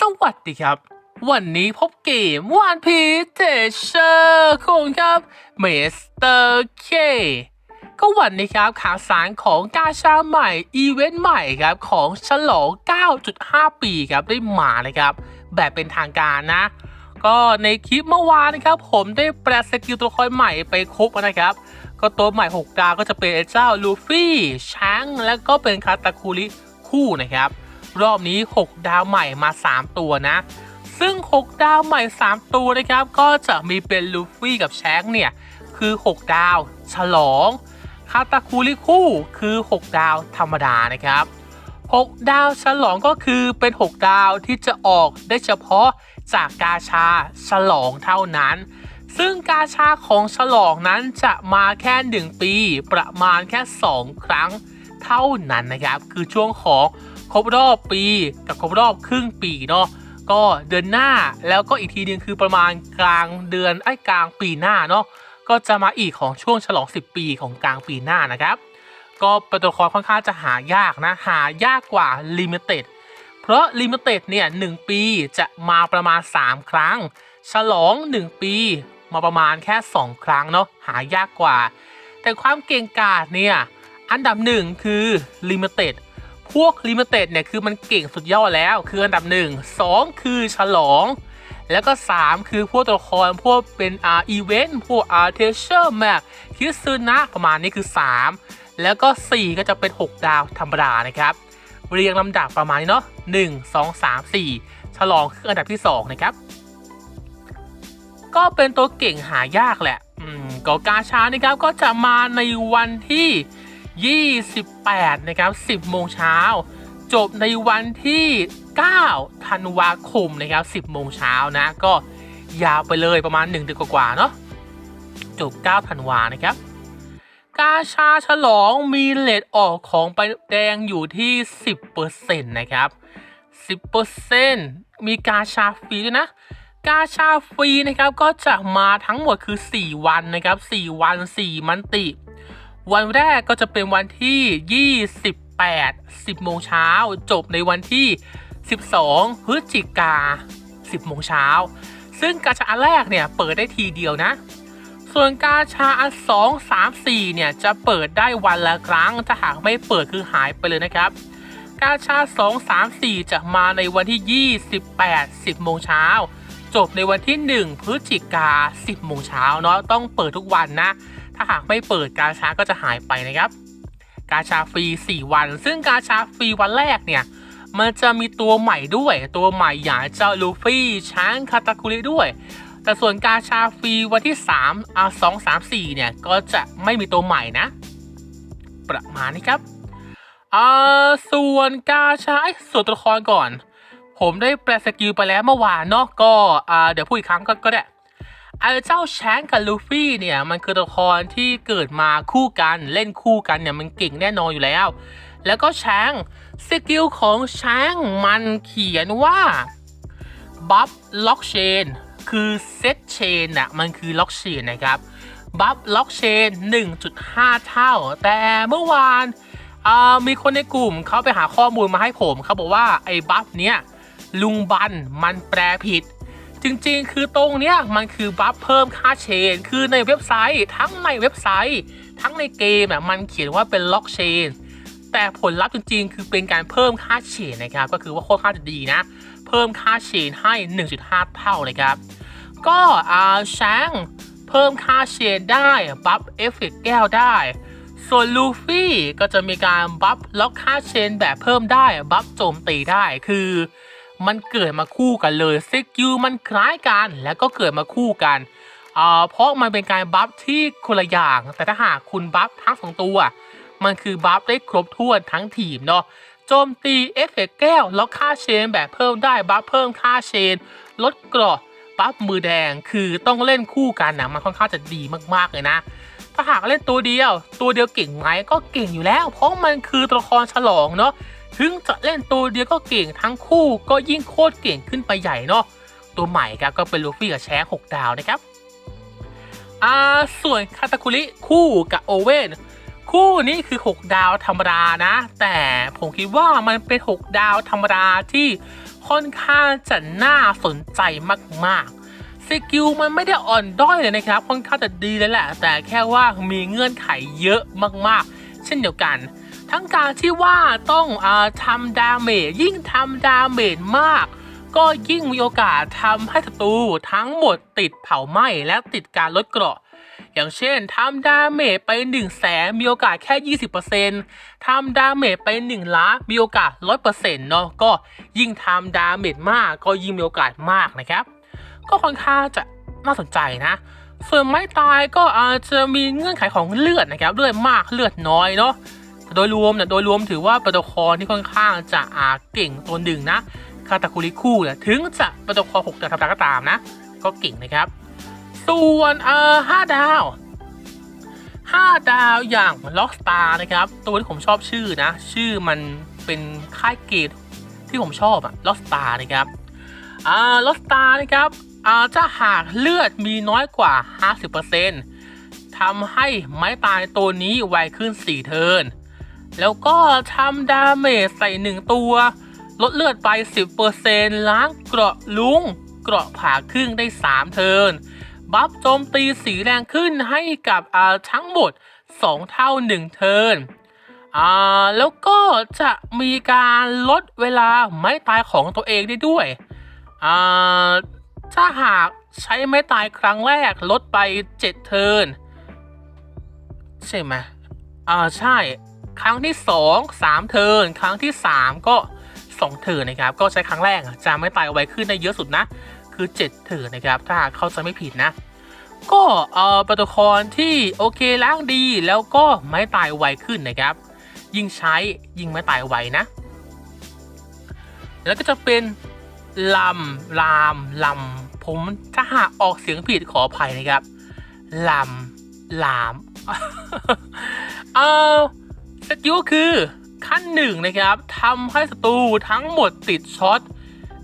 สวัสดีครับ วันนี้พบเกมวันพีเทเชอร์ของครับเมสเตอร์เคก็วันนี้ครับข่าวสารของกาชาใหม่ อีเวนต์ใหม่ครับของฉลอง 9.5 ปีครับได้มานะครับ แบบเป็นทางการนะ ก็ในคลิปเมื่อวานนะครับ ผมได้แปลสกิลตัวละครใหม่ไปครบนะครับ ก็ตัวใหม่ 6 ดาวก็จะเป็นเจ้าลูฟี่ช้างและก็เป็นคาตาคุริคู่นะครับ รอบนี้ 6 ดาวใหม่มา 3 ตัวนะ ซึ่ง 6 ดาวใหม่ 3 ตัวนะครับ ก็จะมีเป็นลูฟี่กับแชงค์เนี่ย คือ 6 ดาว ฉลองคาตาคุริคู่คือ 6 ดาวธรรมดานะครับ 6 ดาวฉลองก็คือเป็น 6 ดาวที่จะออกได้เฉพาะจากกาชาฉลองเท่านั้น ซึ่งกาชาของฉลองนั้นจะมาแค่ 1 ปี ประมาณแค่ 2 ครั้งเท่านั้นนะครับ คือช่วงของ ครบรอบปีกับครบรอบครึ่งปีเนาะก็เดือนหน้าแล้วก็อีกทีนึงคือประมาณกลางเดือนไอ้กลางปีหน้าเนาะก็จะมาอีกของช่วงฉลอง 10 ปีของกลางปีหน้านะครับ ก็เป็นตัวละครค่อนข้างจะหายากนะ หายากกว่า Limited เพราะ Limited เนี่ย1ปีจะมาประมาณ 3 ครั้ง ฉลอง 1 ปีมาประมาณแค่ 2 ครั้งเนาะหายากกว่า แต่ความเก่งกาจเนี่ยอันดับหนึ่งคือ Limited พวก Limited เนี่ยคือมันเก่งสุดยอดแล้ว คืออันดับหนึ่งสองคือฉลอง แล้วก็ 3 คือพวกตัวละครพวกเป็นอ่าอีเวนต์พวกอาร์เทเชอร์แมคิซึนะประมาณนี้คือ 3 แล้วก็ 4 ก็จะเป็น 6 ดาวธรรมดานะครับเรียงลำดับประมาณนี้เนาะ1 2 3 4 ฉลองคืออันดับที่ 2 นะครับ ก็เป็นตัวเก่งหายากแหละ อืมก็กาชานะครับก็จะมาในวันที่ 28 นะครับ 10 โมงเช้า จบในวันที่ 9 ธันวาคมนะครับ 10 โมงเช้านะ ก็ยาวไปเลยประมาณ 1 เดือนกว่าๆเนาะ จบ 9 ธันวานะครับ กาชาฉลองมีเลทออกของไปแดงอยู่ที่ 10%นะครับ 10%มีกาชาฟรีด้วยนะกาชาฟรีนะครับก็จะมาทั้งหมดคือ 4 วันนะครับ 4 วัน 4 มันติ วันแรกก็จะเป็นวันที่ 28 10โมงเช้า จบในวันที่ 12 พฤศจิกา 10โมงเช้า ซึ่งกาชาอันแรกเนี่ยเปิดได้ทีเดียวนะ ส่วนกาชาอัน2 3 4 เนี่ยจะเปิดได้วันละครั้ง ถ้าหากไม่เปิดคือหายไปเลยนะครับ กาชา 2 3 4 จะมาในวันที่ 28 10โมงเช้า จบในวันที่ 1 พฤศจิกา 10โมงเช้าเนาะ ต้องเปิดทุกวันนะ ถ้าหากไม่เปิดกาชาก็จะหายไปนะครับ กาชาฟรี 4 วัน ซึ่งกาชาฟรีวันแรกเนี่ย มันจะมีตัวใหม่ด้วย ตัวใหม่อย่างเจ้าลูฟี่ช้างคาตาคุริด้วย แต่ส่วนกาชาฟรีวันที่3อ่า2 3 4 เนี่ย ก็จะไม่มีตัวใหม่นะ ประมาณนี้ครับอ่าส่วนกาชาส่วนตัวละครก่อน ผมได้แปลสกิลไปแล้วเมื่อวานเนาะก็อ่าเดี๋ยวพูดอีกครั้งก็ก็ได้ ไอ้เจ้าแชงกับลูฟี่เนี่ยมันคือตัวละครที่เกิดมาคู่กันเล่นคู่กันเนี่ยมันเก่งแน่นอนอยู่แล้ว แล้วก็แชงสกิลของแชงมันเขียนว่าบัฟล็อกเชนคือเซตเชนน่ะมันคือล็อกเชนนะครับบัฟล็อกเชน1.5 เท่า แต่เมื่อวานามีคนในกลุ่มเขาไปหาข้อมูลมาให้ผมเขาบอกว่าไอ้บัฟเนี้ยลุงบันมันแปลผิด จริงๆ คือตรงเนี้ยมันคือบัฟเพิ่มค่าเชน คือในเว็บไซต์ทั้งในเว็บไซต์ ทั้งในเกมอะมันเขียนว่าเป็นล็อกเชน แต่ผลลัพธ์จริงๆ คือเป็นการเพิ่มค่าเชนนะครับ ก็คือว่าโคตรค่าจะดีนะ เพิ่มค่าเชนให้ 1.5 เท่าเลยครับ ก็อ่าช้างเพิ่มค่าเชนได้บัฟเอฟเฟกต์แก้วได้ส่วนลูฟี่ก็จะมีการบัฟล็อกค่าเชนแบบเพิ่มได้ บัฟโจมตีได้คือ มันเกิดมาคู่กันเลยสกิลมันคล้ายกันแล้วก็เกิดมาคู่กันอ่าเพราะมันเป็นการบัฟที่คนละอย่าง แต่ถ้าหากคุณบัฟทั้งสองตัว มันคือบัฟได้ครบถ้วนทั้งทีมเนาะโจมตีเอฟเฟกแก้วล็อกค่าเชนแบบเพิ่มได้บัฟเพิ่มค่าเชน ลดเกราะบัฟมือแดงคือต้องเล่นคู่กันนะมันค่อนข้างจะดีมากๆเลยนะ ถ้าหากเล่นตัวเดียว ตัวเดียวเก่งไหมก็เก่งอยู่แล้ว เพราะมันคือตัวละครฉลองเนาะ ถึงจะเล่นตัวเดียวก็เก่งทั้งคู่ก็ยิ่งโคตรเก่งขึ้นไปใหญ่เนาะตัวใหม่ครับก็เป็นลูฟี่กับแชง6ดาวนะครับอ่าส่วนคาตาคุริคู่กับโอเว่นคู่นี้คือ 6 ดาวธรรมดานะ แต่ผมคิดว่ามันเป็น 6 ดาวธรรมดาที่ค่อนข้างจะน่าสนใจมากๆสกิลมันไม่ได้อ่อนด้อยเลยนะครับ ค่อนข้างจะดีเลยแหละ แต่แค่ว่ามีเงื่อนไขเยอะมากๆ เช่นเดียวกัน ทั้งการที่ว่าต้องอทำดาเมจยิ่งทำดาเมจมาก ก็ยิ่งมีโอกาสทำให้ศัตรูทั้งหมดติดเผาไหม้และติดการลดเกราะ อย่างเช่นทำดาเมจไป1นึ่งแสนมีโอกาสแค่ 20%ทำดาเมจไป 1 ล้านมีโอกาส 100%เนาะก็ยิ่งทำดาเมจมากก็ยิ่งมีโอกาสมากนะครับก็ค่อนข้างจะน่าสนใจนะ ส่วนไม้ตายก็อาจจะมีเงื่อนไขของเลือดนะครับเลือดมากเลือดน้อยเนาะ โดยรวมเนี่ยโดยรวมถือว่าประตคอที่ค่อนข้างจะอาเก่งตัวหนึ่งนะคาตาคุริคู่เนี่ยถึงจะประตคอหกจะทำตาก็ตามนะ ก็เก่งนะครับ ส่วนเอ่อห้าดาว5ดาวอย่างล็อกสตาร์นะครับ ตัวที่ผมชอบชื่อนะ ชื่อมันเป็นค่ายเกรดที่ผมชอบอะล็อกสตาร์นะครับอ่าล็อกสตาร์นะครับอ่าจะหากเลือดมีน้อยกว่า 50%ทำให้ไม้ตายตัวนี้ไวขึ้น 4 เทิร์น แล้วก็ทำดาเมจใส่1ตัว ลดเลือดไป 10%ล้างเกราะลุง เกราะผ่าครึ่งได้ 3 เทิร์น บัฟโจมตีสีแรงขึ้นให้กับทั้งหมด 2 เท่า 1 เทิร์นอ่าแล้วก็จะมีการลดเวลาไม้ตายของตัวเองได้ด้วยอ่าถ้าหากใช้ไม้ตายครั้งแรกลดไป 7 เทิร์น ใช่ไหมอ่าใช่ ครั้งที่ 2 3 เทิร์นครั้งที่ 3 ก็ 2 เทิร์นนะครับ ก็ใช้ครั้งแรกจะไม่ตายไวขึ้นได้เยอะสุดนะ คือ 7 เทิร์นนะครับ ถ้าเข้าใจไม่ผิดนะ ก็เอ่อปรโตคอลที่โอเคล้างดีแล้วก็ไม่ตายไวขึ้นนะครับ ยิ่งใช้ยิ่งไม่ตายไวนะ แล้วก็จะเป็นลำลามลำผมถ้าหากออกเสียงผิดขออภัยนะครับลำลาม เออ สกิลคือขั้นหนึ่งนะครับทำให้ศัตรูทั้งหมดติดช็อต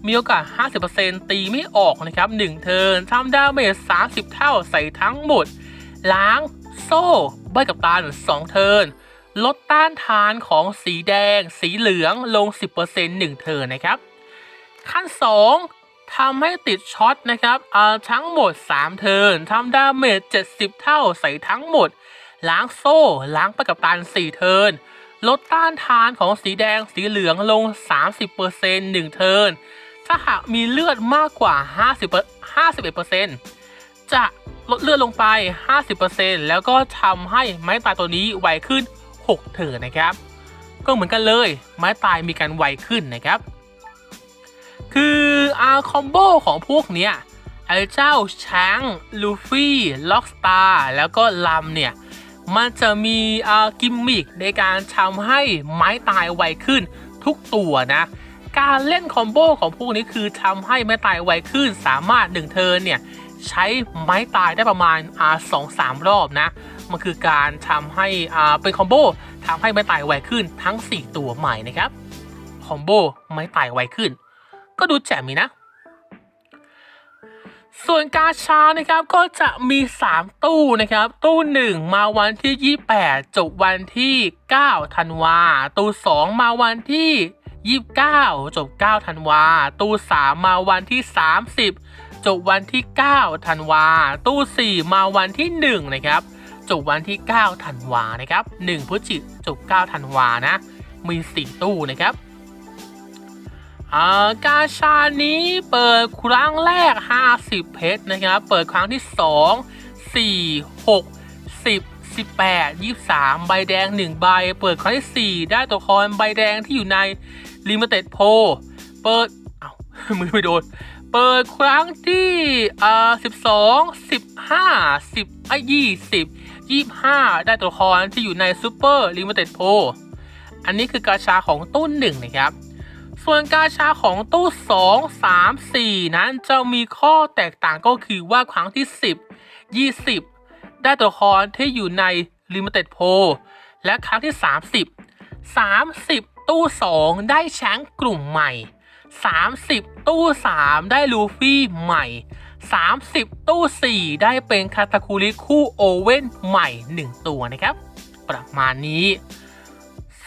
มีโอกาส 50%ตีไม่ออกนะครับ 1 เทิร์นทำดาเมจ 30 เท่าใส่ทั้งหมด ล้างโซ่ใบกับตา2เทิร์นลดต้านทานของสีแดง สีเหลืองลง 10% 1 เทิร์นนะครับ ขั้น 2 ทำให้ติดช็อตนะครับทั้งหมด 3 เทิร์นทำดาเมจ 70 เท่าใส่ทั้งหมด ล้างโซ่ล้างไปกับตา4เทิร์นลดต้านทานของสีแดงสีเหลืองลง 30% 1 เทิร์นถ้าหากมีเลือดมากกว่า 50 51%จะลดเลือดลงไป 50%แล้วก็ทำให้ไม้ตายตัวนี้ไวขึ้น 6เถิดนะครับ ก็เหมือนกันเลย ไม้ตายมีการไวขึ้นนะครับ คืออาคอมโบของพวกเนี้ยไอ้เจ้าช้างลูฟี่ ล็อกสตาร์ แล้วก็ลัมเนี่ย มันจะมีอ่ากิมมิคในการทำให้ไม้ตายไวขึ้นทุกตัวนะ การเล่นคอมโบของพวกนี้คือทำให้ไม้ตายไวขึ้น สามารถ1เทิร์นเนี่ยใช้ไม้ตายได้ประมาณอ่าสองสามรอบนะ มันคือการทำให้อ่าเป็นคอมโบทำให้ไม้ตายไวขึ้นทั้ง 4 ตัวใหม่นะครับ คอมโบไม้ตายไวขึ้น ก็ดูแจ่มมีนะ ส่วนกาชานะครับก็จะมี 3 ตู้นะครับ ตู้ 1 มาวันที่ 28 จบวันที่ 9 ธันวา ตู้ 2 มาวันที่ 29 จบ 9 ธันวา ตู้ 3 มาวันที่ 30 จบวันที่ 9 ธันวา ตู้ 4 มาวันที่ 1 นะครับ จบวันที่ 9 ธันวานะครับ 1พฤศจิกจบ 9 ธันวานะ มี 4 ตู้นะครับ อ่ากาชานี้เปิดครั้งแรก 50 เพชรนะครับ เปิดครั้งที่ 2 4 6 10 18 23 ใบแดง 1 ใบ เปิดครั้งที่ 4 ได้ตัวละครใบแดงที่อยู่ใน Limited p o เปิดเอ้ามือไม่โดน เปิดครั้งที่อ่า12 15 10ไอ้20 25 ได้ตัวละครที่อยู่ใน Super Limited p o อันนี้คือกาชาของตู้หนึ่งนะครับ ส่วนกาชาของตู้ 2 3 4 นั้นจะมีข้อแตกต่างก็คือว่าครั้งที่ 10 20 ได้ตัวละครที่อยู่ใน Limited p o และครั้งที่ 30 30 ตู้ 2 ได้แชงค์กลุ่มใหม่ 30 ตู้ 3 ได้ลูฟี่ใหม่ 30 ตู้ 4 ได้เป็นคาตาคุริคู่โอเว่นใหม่ 1 ตัวนะครับ ประมาณนี้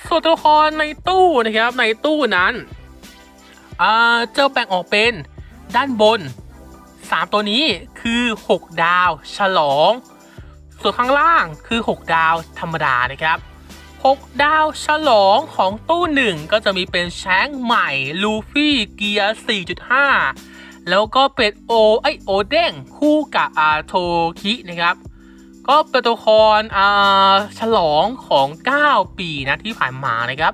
ส่วนตัวละครในตู้นะครับในตู้นั้น อ่าเจ้าแบ่งออกเป็นด้านบน 3 ตัวนี้คือ 6 ดาว ฉลอง ส่วนข้างล่างคือ 6 ดาวธรรมดานะครับ 6 ดาวฉลองของตู้หนึ่งก็จะมีเป็นแชงใหม่ ลูฟี่เกียร์ 4.5 แล้วก็เป็นโอไอโอเด้งคู่กับอาโทคินะครับก็เป็นตัวละครฉลองของ 9 ปีนะที่ผ่านมานะครับ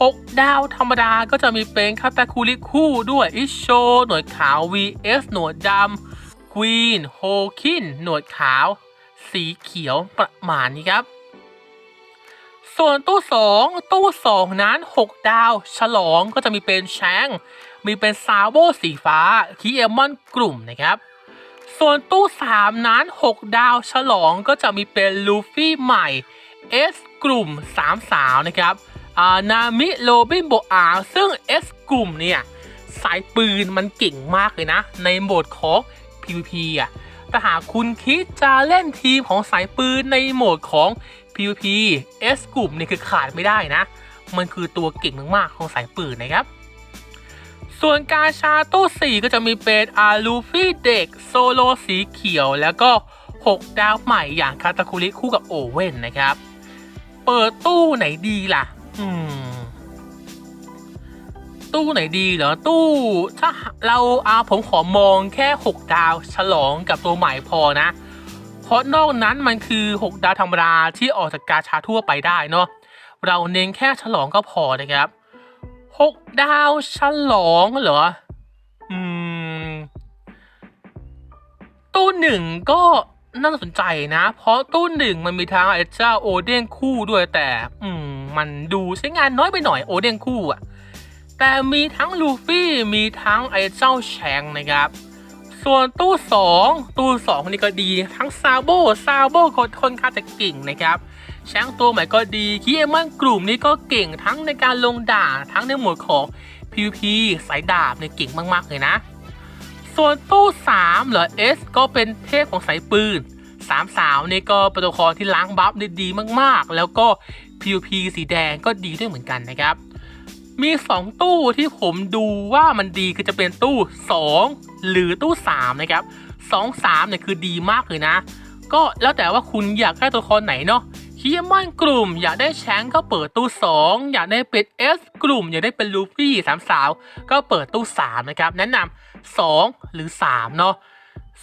6 ดาวธรรมดาก็จะมีเป็นคาตาคุริคู่ด้วยอิโชหนวดขาว vs หนวดดำควีนโฮคินหนวดขาว สีเขียวประมาณนี้ครับ ส่วนตู้ 2 ตู้ 2 นั้น 6 ดาว ฉลองก็จะมีเป็นแชงมีเป็นซาโบสีฟ้าคีเอมอนกลุ่มนะครับส่วนตู้ 3 นั้น 6 ดาวฉลองก็จะมีเป็นลูฟี่ใหม่ S กลุ่ม 3 สาวนะครับ นามิโรบินโบอาซึ่ง S กลุ่มเนี่ย สายปืนมันเก่งมากเลยนะ ในโหมดของ PVP อะแต่หากคุณคิดจะเล่นทีมของสายปืนในโหมดของ PVP S กลุ่มนี่คือขาดไม่ได้นะ มันคือตัวเก่งมากๆของสายปืนนะครับ ส่วนกาชาตู้ 4 ก็จะมีเป็นอาลูฟี่เด็กโซโลสีเขียวแล้วก็ 6 ดาวใหม่อย่างคาตาคุริคู่กับโอเว่นนะครับ เปิดตู้ไหนดีล่ะ ตู้ไหนดีเหรอ ตู้ถ้าเราอาผมขอมองแค่ 6 ดาวฉลองกับตัวใหม่พอนะ เพราะนอกนั้นมันคือ 6 ดาวธรรมดาที่ออกจากกาชาทั่วไปได้เนาะเราเน้นแค่ฉลองก็พอนะครับ 6 ดาวฉลองเหรอ อืม ตู้หนึ่งก็ น่าสนใจนะ เพราะตู้หนึ่งมันมีทั้งไอ้เจ้าโอเด้งคู่ด้วยแต่ อืม มันดูใช้งานน้อยไปหน่อยโอเด้งคู่อะแต่มีทั้งลูฟี่มีทั้งไอ้เจ้าแชงนะครับ ส่วนตู้ 2 ตู้ 2 นี่ก็ดีทั้งซาโบซาโบก็ค่อนข้างจะเก่งนะครับ แชงตัวใหม่ก็ดีคีเอมอนกลุ่มนี้ก็เก่งทั้งในการลงด่าทั้งในหมวดของ PVP สายดาบเนี่ยเก่งมากๆเลยนะ ส่วนตู้3เหรอ S ก็เป็นเทพของสายปืนสามสาวนี่ก็เป็นตัวละครที่ล้างบัฟได้ดีมากๆ แล้วก็ PVP สีแดงก็ดีด้วยเหมือนกันนะครับ มี 2 ตู้ที่ผมดูว่ามันดีคือจะเป็นตู้ 2 หรือตู้ 3 นะครับ 2 3เนี่ยคือดีมากเลยนะ ก็แล้วแต่ว่าคุณอยากได้ตัวละครไหนเนาะ คียมอนกลุ่ม อยากได้แชงก็เปิดตู้ 2 อยากได้เป็น S กลุ่ม อยากได้เป็นลูฟี่สามสาวก็เปิดตู้ 3 นะครับ แนะนำ2หรือ 3 เนาะ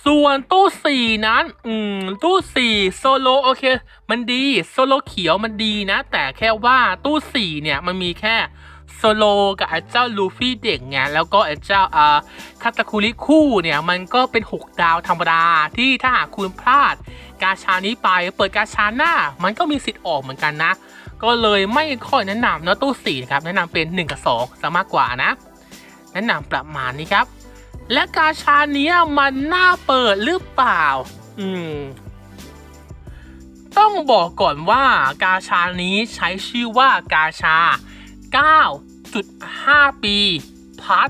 ส่วนตู้ 4 นั้น อืม ตู้ 4 โซโลโอเค มันดี โซโลเขียวมันดีนะ แต่แค่ว่าตู้ 4 เนี่ย มันมีแค่โซโลกับไอ้เจ้าลูฟี่เด็กไงแล้วก็ไอ้เจ้าอ่าคาตาคุริคู่เนี่ย มันก็เป็น 6 ดาวธรรมดาที่ถ้าหากคุณพลาด กาชานี้ไป เปิดกาชาหน้า มันก็มีสิทธิ์ออกเหมือนกันนะ ก็เลยไม่ค่อยแนะนำนะตู้4นะครับแนะนำเป็น 1 กับ 2ซะมากกว่านะ แนะนำประมาณนี้ครับ และกาชาเนี้ยมันน่าเปิดหรือเปล่า อืม ต้องบอกก่อนว่ากาชานี้ใช้ชื่อว่ากาชา 9.5 ปีพาร์ท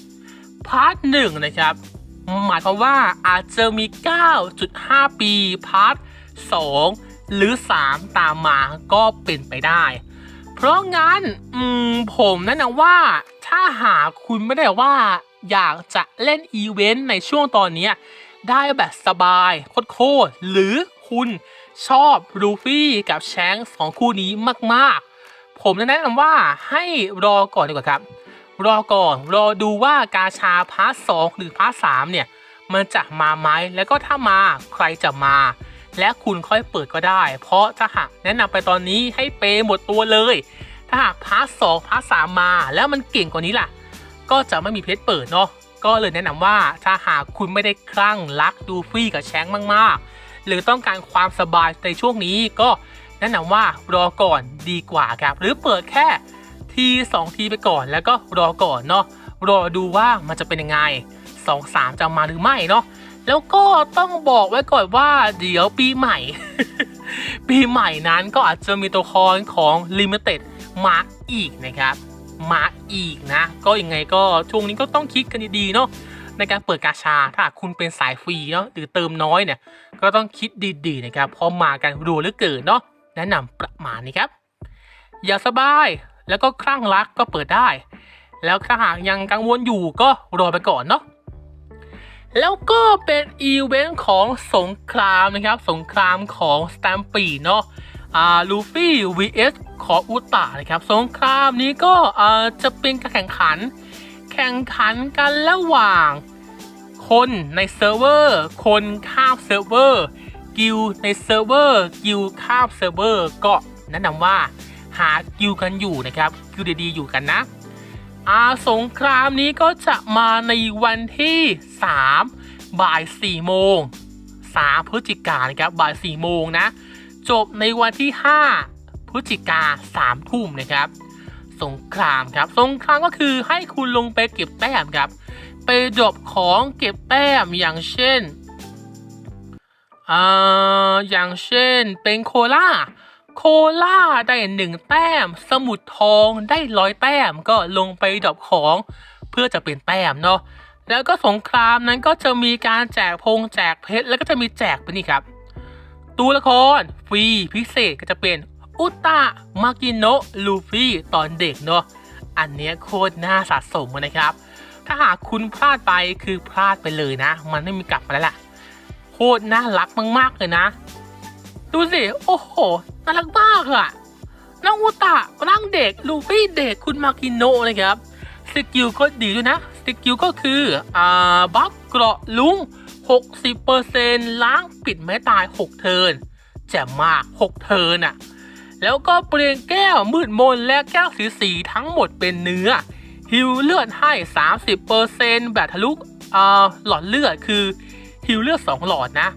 1พาร์ท1นะครับ หมายความว่าอาจจะมี 9.5 ปีพาร์ท2หรือ 3 ตามมาก็เป็นไปได้ เพราะงั้นอืมผมแนะนำว่าถ้าหากคุณไม่ได้ว่าอยากจะเล่นอีเวนต์ในช่วงตอนนี้ ได้แบบสบายโคตรๆหรือคุณชอบลูฟี่กับแชงสองคู่นี้มาก ๆ ผมแนะนำว่าให้รอก่อนดีกว่าครับ รอก่อนรอดูว่ากาชาพาร์ทสองหรือพาร์ทสามเนี่ย มันจะมาไหมแล้วก็ถ้ามาใครจะมา และคุณค่อยเปิดก็ได้ เพราะถ้าหากแนะนำไปตอนนี้ให้เปย์หมดตัวเลย ถ้าหากพาร์ทสองพาร์ทสามมาแล้วมันเก่งกว่านี้ล่ะ ก็จะไม่มีเพชรเปิดเนาะก็เลยแนะนำว่าถ้าหากคุณไม่ได้คลั่งรักดูฟรีกับแชงมากๆ หรือต้องการความสบายในช่วงนี้ก็แนะนำว่ารอก่อนดีกว่าครับ หรือเปิดแค่ ทีสองทีไปก่อนแล้วก็รอก่อนเนาะรอดูว่ามันจะเป็นยังไงสองสามจะมาหรือไม่เนาะแล้วก็ต้องบอกไว้ก่อนว่าเดี๋ยวปีใหม่ ปีใหม่นั้นก็อาจจะมีตัวละครของ Limited มาอีกนะครับมาอีกนะ ก็ยังไงก็ช่วงนี้ก็ต้องคิดกันดีๆเนาะในการเปิดกาชาถ้าคุณเป็นสายฟรีเนาะหรือเติมน้อยเนี่ย ก็ต้องคิดดีๆนะครับพราะมากันรัวเหลือเกินเนาะแนะนำประมาณนี้ครับ อย่าสบาย แล้วก็คลั่งรักก็เปิดได้ แล้วถ้าหากยังกังวลอยู่ก็รอไปก่อนเนาะแล้วก็เป็นอีเวนต์ของสงครามนะครับ สงครามของสแตมปีเนาะอ่าลูฟี่ vs ขออุตะนะครับ สงครามนี้ก็อ่าจะเป็นการแข่งขัน แข่งขันกันระหว่าง คนในเซิร์ฟเวอร์ คนข้ามเซิร์ฟเวอร์ กิลในเซิร์ฟเวอร์ กิลข้ามเซิร์ฟเวอร์ ก็แนะนำว่า หากิลกันอยู่นะครับกิลดีๆอยู่กันนะอาสงครามนี้ก็จะมาในวันที่ 3 บ่าย 4 โมง 3 พฤศจิกายนะครับบ่าย 4 โมงนะ จบในวันที่ 5 พฤศจิกา3ทุ่มนะครับ สงครามครับ สงครามก็คือให้คุณลงไปเก็บแต้มครับ ไปดรอปของเก็บแต้มอย่างเช่น อ่า อย่างเช่นเป็นโคล่า โคล่าได้หนึ่งแต้ม สมุดทองได้ร้อยแต้มก็ลงไปดรอปของเพื่อจะเป็นแต้มเนาะแล้วก็สงครามนั้นก็จะมีการแจกพงแจกเพชรแล้วก็จะมีแจกไปนี่ครับ ตัวละครฟรีพิเศษก็จะเป็นอุตะมากิโนะลูฟี่ตอนเด็กเนาะอันเนี้ยโคตรน่าสะสมเลยนะครับ ถ้าหากคุณพลาดไปคือพลาดไปเลยนะ มันไม่มีกลับมาแล้วล่ะโคตรน่ารักมากๆเลยนะ ดูสิ โอ้โห น่ารักมากอะน้องอุตะร่างเด็ก ลูฟี่เด็ก คุณมากิโนะนะครับ สกิลก็ดีด้วยนะ สกิลก็คือ อ่า บัฟเกราะลุง 60%ล้างปิดไม้ตาย 6 เทิร์นแจ่มมาก 6 เทิร์นอะแล้วก็เปลี่ยนแก้วมืดมนและแก้วสีสีทั้งหมดเป็นเนื้อ ฮิวเลือดให้ 30%แบบทะลุ อ่า หลอดเลือดคือฮิวเลือด 2 หลอดนะ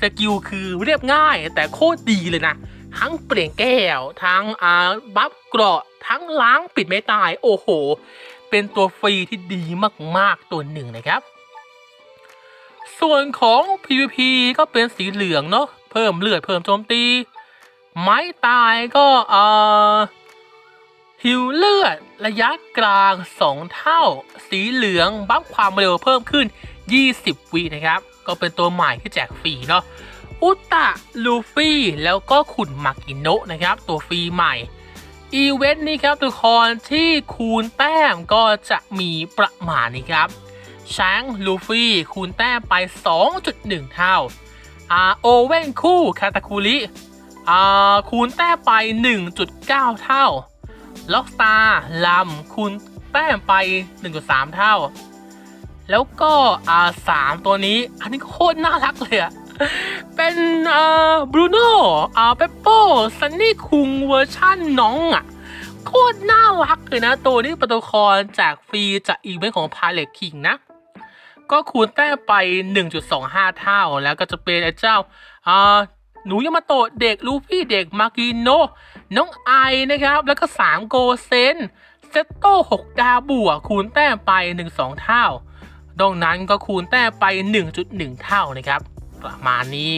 สกิลคือเรียบง่าย แต่โคตรดีเลยนะ ทั้งเปลี่ยนแก้ว ทั้งอ่าบัฟเกราะ ทั้งล้างปิดไม่ตาย โอ้โห เป็นตัวฟรีที่ดีมากๆตัวหนึ่งนะครับ ส่วนของ PVP ก็เป็นสีเหลืองเนาะ เพิ่มเลือดเพิ่มโจมตี ไม้ตายก็เอ่อฮิวเลือดระยะกลาง 2 เท่า สีเหลือง บัฟความเร็วเพิ่มขึ้น 20 วินะครับก็เป็นตัวใหม่ที่แจกฟรีเนาะอุตะลูฟี่แล้วก็ขุนมากิโนะนะครับ ตัวฟรีใหม่อีเวนต์นี้ครับทุกคนที่คูณแต้มก็จะมีประมาณนี้ครับช้างลูฟี่คูณแต้มไป 2.1 เท่าอาโอเว่นคู่คาตาคุริอ่าคูณแต้มไป 1.9 เท่า ล็อกสตาร์ลำคูณแต้มไป 1.3 เท่า แล้วก็อ่าสามตัวนี้ อันนี้โคตรน่ารักเลยอะเป็นอ่าบรูโน่อ่าเปปโป้ซันนี่คุงเวอร์ชั่นน้องอะโคตรน่ารักเลยนะ ตัวนี้เป็นตัวละครจากฟรีจากอีเวนต์ของพาเล t คิงนะ ก็คูณแต้มไป 1.25 เท่า แล้วก็จะเป็นไอ้เจ้าอ่าหนูยามาโตะเด็กลูฟี่เด็กมากิโนน้องไอนะครับ แล้วก็ 3 โกเซนเซตโต้6ดาวบวกคูณแต้มไป 1-2 เท่า ดังนั้นก็คูณแต้มไป 1.1 เท่านะครับ ประมาณนี้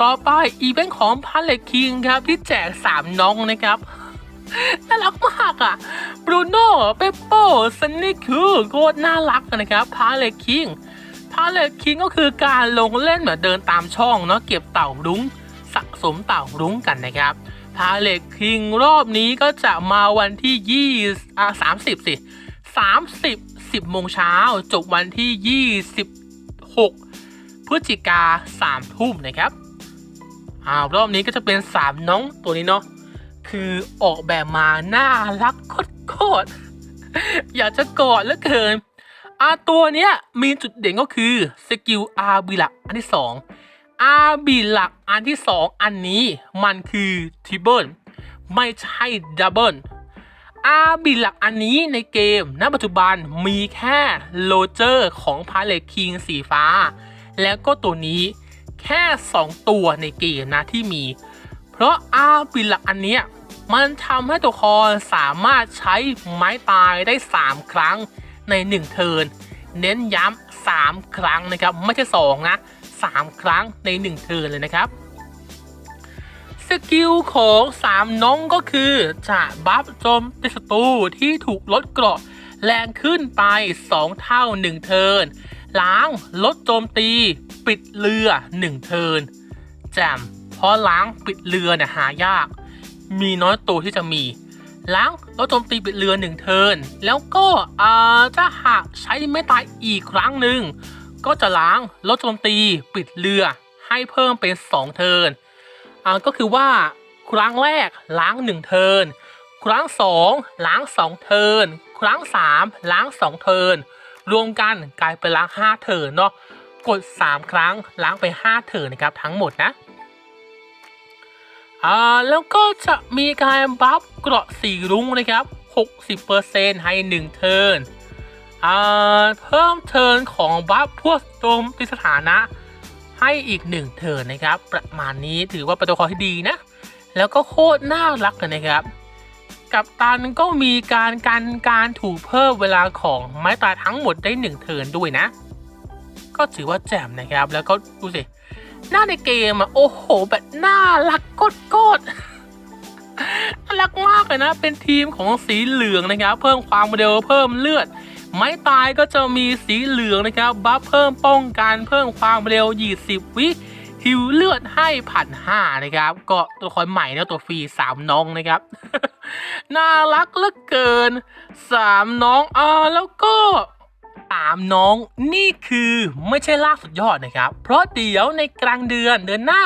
ต่อไปอีเวนต์ของพาเลคิงครับ ที่แจก 3 น้องนะครับน่ารักมากอะบรูโน่เปปโป้ซันนี่คือโคตรน่ารักนะครับพาเลคิงพาเลคิงก็คือการลงเล่นแบบเดินตามช่องเนาะเก็บเต่ารุ้งสะสมเต่ารุ้งกันนะครับพาเลคิงรอบนี้ก็จะมาวันที่20อ่า30สิ30 10โมงเช้าจบวันที่ 26 พฤศจิกา3ทุ่มนะครับอ่ารอบนี้ก็จะเป็น 3 น้องตัวนี้เนาะคือออกแบบมาน่ารักโคตรๆอยากจะกอดเหลือเกินอาตัวเนี้ยมีจุดเด่นก็คือสกิลอาร์บีหลักอันที่2อาร์บีหลักอันที่ 2 อันนี้มันคือทริเปิลไม่ใช่ดับเบิล อาร์บีหลักอันนี้ในเกม ณ ปัจจุบันมีแค่โรเจอร์ของพาเลคิงสีฟ้า แล้วก็ตัวนี้แค่ 2 ตัวในเกมนะที่มี เพราะอาบิหลักอันเนี้ยมันทำให้ตัวละครสามารถใช้ไม้ตายได้ 3 ครั้งใน 1 เทิร์นเน้นย้ำ3 ครั้งนะครับ ไม่ใช่ 2 นะ 3 ครั้งใน 1 เทิร์นเลยนะครับ สกิลของ 3 น้องก็คือจะบัฟโจมตีศัตรูที่ถูกลดเกราะแรงขึ้นไป 2 เท่า 1 เทิร์นล้างลดโจมตีปิดเรือ 1 เทิร์นแจมเพราะล้างปิดเรือเนี่ยหายาก มีน้อยตัวที่จะมี ล้างล้วโจมตีปิดเรือหนึ่งเทิร์นแล้วก็อ่าถ้าหากใช้ไม่ตายอีกครั้งหนึ่งก็จะล้างลดโจมตีปิดเรือให้เพิ่มเป็น 2 เทิร์น อ่าก็คือว่าครั้งแรกล้าง 1 เทิร์นครั้ง 2 ล้าง 2 เทิร์นครั้ง 3 ล้าง 2 เทิร์นรวมกันกลายเป็นล้าง 5 เทิร์นเนาะกด 3 ครั้งล้างไป 5 เทิร์นนะครับทั้งหมดนะอ่าแล้วก็จะมีการบัฟเกราะสีรุ้งนะครับ 60%ให้ 1 เทิร์นอ่าเพิ่มเทิร์นของบัฟพวกโจมตีสถานะ ให้อีก 1 เทิร์นนะครับ ประมาณนี้ถือว่าเป็นตัวละครที่ดีนะ แล้วก็โคตรน่ารักเลยนะครับ กับตันก็มีการกันการถูกเพิ่มเวลาของไม้ตายทั้งหมดได้ 1 เทิร์นด้วยนะ ก็ถือว่าแจ่มนะครับ แล้วก็ดูสิหน้าในเกมอะโอ้โห แบบน่ารักโคตรๆน่ารักมากเลยนะ เป็นทีมของสีเหลืองนะครับ เพิ่มความเร็วเพิ่มเลือด ไม้ตายก็จะมีสีเหลืองนะครับ บัฟเพิ่มป้องกันเพิ่มความเร็ว 20 วิฮิวเลือดให้พันห้านะครับ ก็ตัวละครใหม่นะตัวฟรีสามน้องนะครับ น่ารักเหลือเกินสามน้องอ่าแล้วก็สามน้องนี่คือไม่ใช่ลากสุดยอดนะครับ เพราะเดี๋ยวในกลางเดือนเดือนหน้า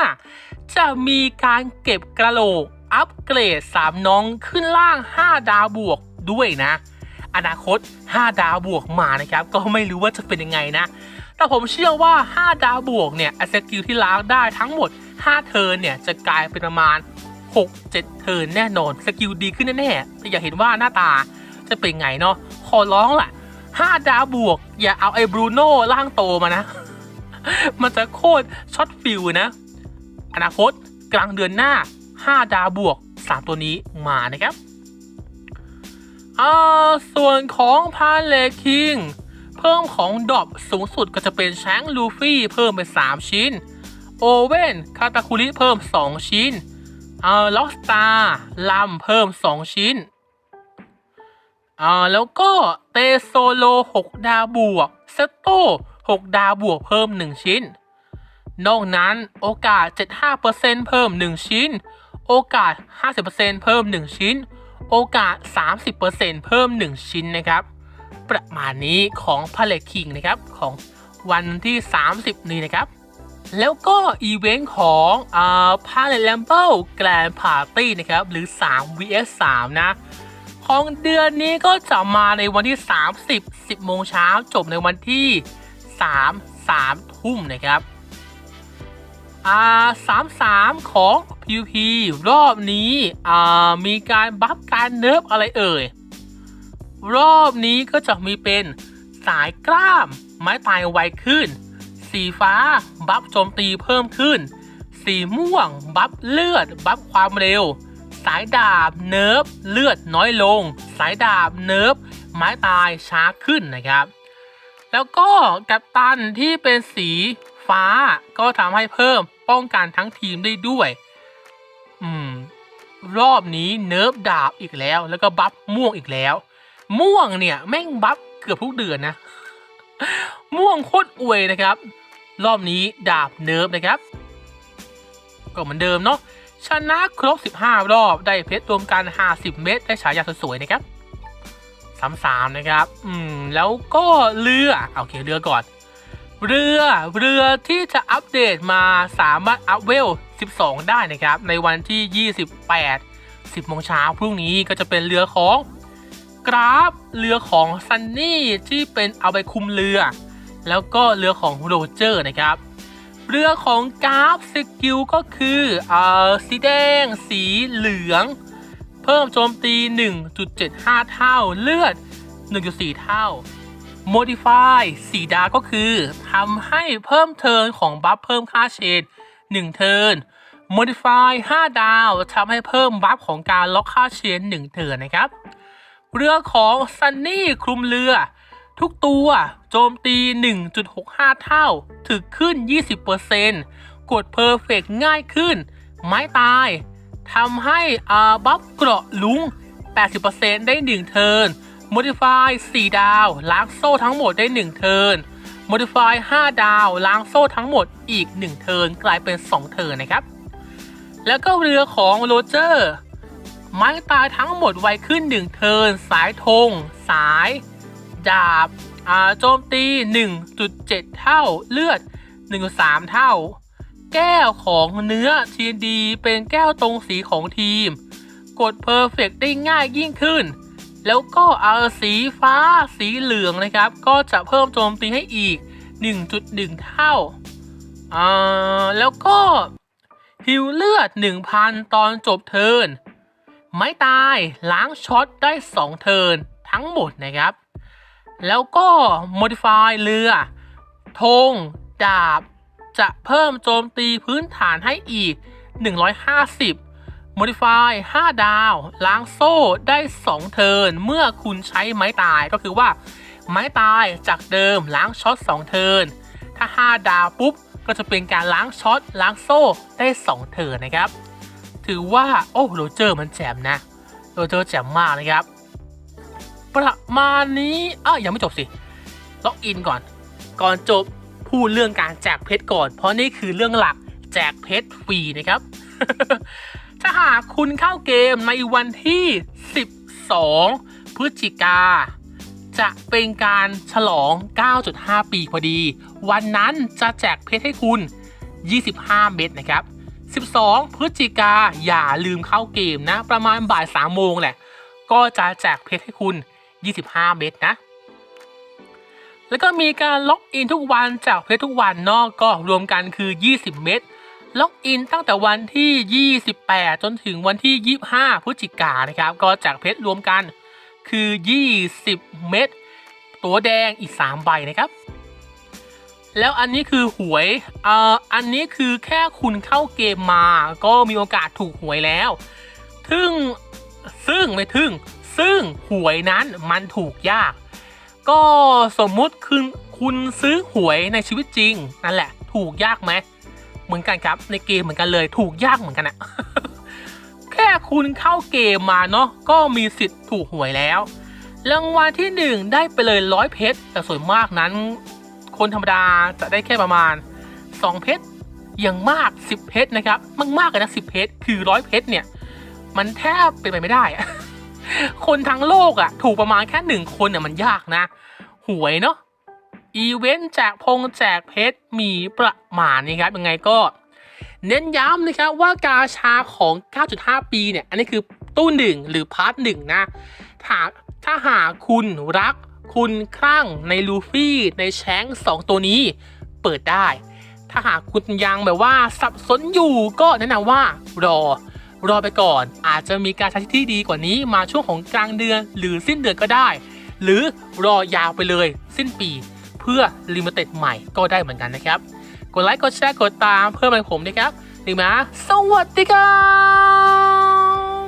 จะมีการเก็บกระโหลกอัปเกรด 3 น้องขึ้นล่าง 5 ดาวบวกด้วยนะ อนาคต 5 ดาวบวกมานะครับ ก็ไม่รู้ว่าจะเป็นยังไงนะ แต่ผมเชื่อว่า 5 ดาวบวกเนี่ยสกิลที่ล้างได้ทั้งหมด 5 เทิร์นเนี่ยจะกลายเป็นประมาณ 6-7 เทิร์นแน่นอน สกิลดีขึ้นแน่ๆแต่อยากเห็นว่าหน้าตาจะเป็นไงเนาะขอร้องล่ะ 5 ดาวบวก อย่าเอาไอ้บรูโน่ร่างโตมานะ มันจะโคตรช็อตฟิลนะ อนาคตกลางเดือนหน้า 5 ดาวบวก 3 ตัวนี้มานะครับ อ่าส่วนของพาเลคิงเพิ่มของดอปสูงสุดก็จะเป็นแชงลูฟี่เพิ่มไป3ชิ้น โอเว่นคาตาคุริเพิ่ม 2 ชิ้นอ่าล็อกสตาร์ลัมเพิ่ม 2 ชิ้นอ่าแล้วก็เตโซโล 6 ดาวบวกเซตโต6 ดาวบวกเพิ่ม 1 ชิ้น นอกนั้นโอกาส 75%เพิ่ม 1 ชิ้น โอกาส 50%เพิ่ม 1 ชิ้น โอกาส 30%เพิ่ม 1 ชิ้นนะครับ ประมาณนี้ของ p a l e t King นะครับของวันที่ 30 นี้นะครับ แล้วก็อีเวนต์ของอ่า p a l e t Rumble Grand Party นะครับ หรือ 3 vs 3 นะ ของเดือนนี้ก็จะมาในวันที่ 30 10โมงเช้าจบในวันที่ 3 3 ทุ่มนะครับ อ่าสามสามของ PVP รอบนี้อ่ามีการบัฟการเนิร์ฟอะไรเอ่ย รอบนี้ก็จะมีเป็นสายกล้าม ไม้ตายไวขึ้น สีฟ้า บัฟโจมตีเพิ่มขึ้น สีม่วง บัฟเลือด บัฟความเร็ว สายดาบเนิร์ฟเลือดน้อยลง สายดาบเนิร์ฟไม้ตายช้าขึ้นนะครับ แล้วก็กัปตันที่เป็นสีฟ้าก็ทำให้เพิ่ม ป้องกันทั้งทีมได้ด้วย อืม รอบนี้เนิร์ฟดาบอีกแล้ว แล้วก็บัฟม่วงอีกแล้ว ม่วงเนี่ย แม่งบัฟเกือบทุกเดือนนะ ม่วงโคตรอวยนะครับ รอบนี้ดาบเนิร์ฟนะครับ ก็เหมือนเดิมเนาะชนะครบ 15 รอบได้เพชรรวมกัน 50 เม็ดได้ฉายาสวยๆนะครับสามสามนะครับ อืม แล้วก็เรือโอเคเรือก่อน เรือเรือที่จะอัปเดตมาสามารถอัพเวล 12 ได้นะครับ ในวันที่ 28 10โมงเช้าพรุ่งนี้ก็จะเป็นเรือของกราฟเรือของซันนี่ที่เป็นเอาไปคุมเรือ แล้วก็เรือของโรเจอร์นะครับ เรือของกราฟสกิลก็คือเอ่อสีแดง สีเหลือง เพิ่มโจมตี 1.75 เท่าเลือด 1.4 เท่า Modify สีดาวก็คือทำให้เพิ่มเทิร์นของบัฟเพิ่มค่าเชน1เทิร์น Modify 5 ดาวทำให้เพิ่มบัฟของการล็อกค่าเชน1เทิร์นนะครับ เรือของ Sunny คลุมเรือ ทุกตัวโจมตี 1.65 เท่า ถึกขึ้น 20%กด Perfect ง่ายขึ้น ไม้ตายทำให้อาบัฟเกราะลุง 80%ได้ 1 เทิร์น Modify 4 ดาว ล้างโซ่ทั้งหมดได้ 1 เทิร์น Modify 5 ดาว ล้างโซ่ทั้งหมดอีก 1 เทิร์น กลายเป็น 2 เทิร์นนะครับ แล้วก็เรือของโรเจอร์ไม้ตายทั้งหมดไวขึ้น 1 เทิร์น สายธงสาย ดาบโจมตี 1.7 เท่าเลือด 1.3 เท่า แก้วของเนื้อ TND เป็นแก้วตรงสีของทีม กด Perfect ได้ง่ายยิ่งขึ้น แล้วก็เอาสีฟ้าสีเหลืองนะครับ ก็จะเพิ่มโจมตีให้อีก 1.1 เท่าอ่าแล้วก็ฮิวเลือด 1,000 ตอนจบเทินไม้ตายล้างช็อตได้ 2 เทินทั้งหมดนะครับ แล้วก็ modify เรือธงดาบ จะเพิ่มโจมตีพื้นฐานให้อีก 150 modify 5 ดาว ล้างโซ่ได้ 2 เทิร์น เมื่อคุณใช้ไม้ตายก็คือว่า ไม้ตายจากเดิมล้างช็อต 2 เทิร์น ถ้า 5 ดาวปุ๊บ ก็จะเป็นการล้างช็อต ล้างโซ่ได้ 2 เทิร์นนะครับ ถือว่า โอ้โรเจอร์มันแจ่มนะ โรเจอร์แจ่มมากนะครับ ประมาณนี้อ้าวยังไม่จบสิ ล็อกอินก่อน ก่อนจบพูดเรื่องการแจกเพชรก่อน เพราะนี่คือเรื่องหลักแจกเพชรฟรีนะครับ ถ้าหากคุณเข้าเกมในวันที่ 12 พฤศจิกา จะเป็นการฉลอง 9.5 ปีพอดี วันนั้นจะแจกเพชรให้คุณ 25 เม็ดนะครับ 12 พฤศจิกาอย่าลืมเข้าเกมนะ ประมาณบ่าย3โมงแหละ ก็จะแจกเพชรให้คุณ 25 เม็ดนะแล้วก็มีการล็อกอินทุกวันจากเพจทุกวันเนอกก็รวมกันคือ 20 เม็ด ล็อกอินตั้งแต่วันที่ 28 จนถึงวันที่ 25 พฤศจิกานะครับ ก็จากเพจรรวมกันคือ 20 เม็ดตัวแดงอีก 3 ใบนะครับ แล้วอันนี้คือหวยเอ่ออันนี้คือแค่คุณเข้าเกมมาก็มีโอกาสถูกหวยแล้วซึ่งซึ่งไม่ทึ่ง ซึ่งหวยนั้นมันถูกยาก ก็สมมุติคุณคุณซื้อหวยในชีวิตจริงนั่นแหละ ถูกยากไหม เหมือนกันครับ ในเกมเหมือนกันเลยถูกยากเหมือนกันอะแค่คุณเข้าเกมมาเนาะก็มีสิทธิ์ถูกหวยแล้วรางวัลที่หนึ่งได้ไปเลยร้อยเพชรแต่ส่วนมากนั้น คนธรรมดาจะได้แค่ประมาณ 2 เพชรอย่างมาก 10 เพชรนะครับมากมากๆเลยนะ10เพชรคือร้อยเพชรเนี่ย มันแทบเป็นไปไม่ได้ คนทั้งโลกอะถูกประมาณแค่หนึ่งคนเนี่ยมันยากนะ หวยเนาะ อีเวนต์แจกพงแจกเพชรมีประมาณนี้ครับยังไงก็ เน้นย้ำนะครับว่ากาชาของ 9.5 ปีเนี่ย อันนี้คือตู้หนึ่งหรือพาร์ทหนึ่งนะถ้าถ้าหากคุณรัก คุณคลั่งในลูฟี่ในแชงสองตัวนี้เปิดได้ ถ้าหากคุณยังแบบว่าสับสนอยู่ก็แนะนำว่ารอรอไปก่อน อาจจะมีการใช้ที่ดีกว่านี้มาช่วงของกลางเดือนหรือสิ้นเดือนก็ได้ หรือรอยาวไปเลยสิ้นปี เพื่อลิมิเต็ดใหม่ก็ได้เหมือนกันนะครับ กดไลค์กดแชร์กดตามเพื่อมาให้ผมนะครับดีไหมาสวัสดีครับ